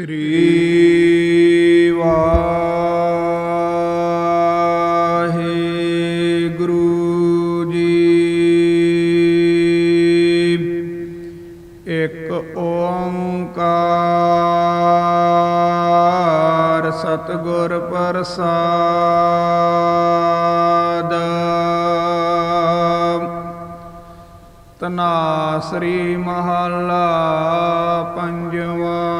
ਸ੍ਰੀ ਵਾਹਿਗੁਰੂ ਜੀ। ਇੱਕ ਓੰਕਾਰ ਸਤਿਗੁਰ ਪ੍ਰਸਾਦ। ਤਨਾਸਰੀ ਮਹੱਲਾ ਪੰਜਵਾਂ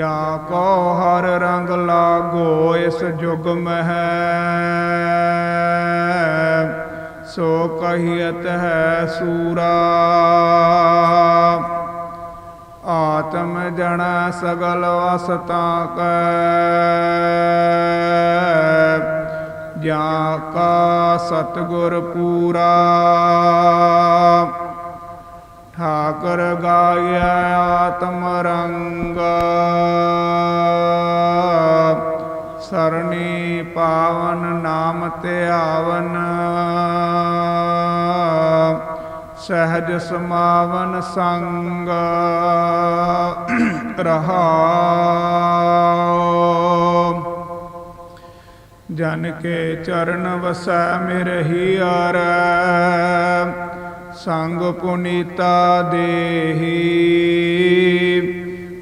ਜਾ ਕੋ ਹਰ ਰੰਗ ਲਾਗੋ ਇਸ ਜੁਗ ਮਹਿ, ਸੋ ਕਹੀਅਤ ਹੈ ਸੂਰਾ। ਆਤਮ ਜਣ ਸਗਲ ਵਸਤਾ ਕੈ, ਜਾਂ ਕਾ ਸਤਗੁਰ ਪੂਰਾ। ਕਰ ਗਾਇਆ ਆਤਮ ਰੰਗ। ਸਰਣੀ ਪਾਵਨ ਨਾਮ ਧਿਆਵਨ ਸਹਿਜ ਸਮਾਵਨ ਸੰਗ ਰਹਾਉ ਜਨ ਕੇ ਚਰਨ ਵਸੈ ਮਿਰਹੀ ਆਰੈ ਸੰਗ ਪੁਨੀਤਾ ਦੇਹੀ।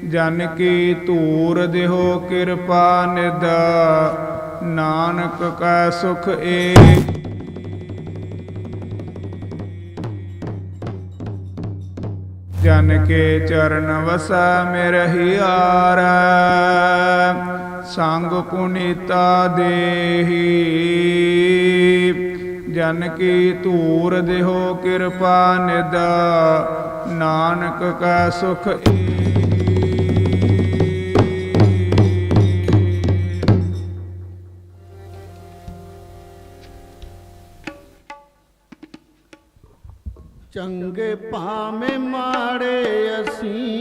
ਜਨ ਕੀ ਧੂਰ ਦੇਹੋ ਕਿਰਪਾ ਨਿਦ ਨਾਨਕ ਕੈ ਸੁਖ ਏ। ਜਨ ਕੇ ਚਰਨ ਵਸੈ ਮਿਰਹੀ ਆਰੈ, ਸੰਗ ਪੁਨੀਤਾ ਦੇਹੀ। ਜਨ ਕੀ ਧੂਰ ਦਿਹੋ ਕਿਰਪਾ ਨਿਦ ਨਾਨਕ ਕਾ ਸੁਖ ਏ ਚੰਗੇ ਭਾਵੇਂ ਮਾੜੇ ਅਸੀਂ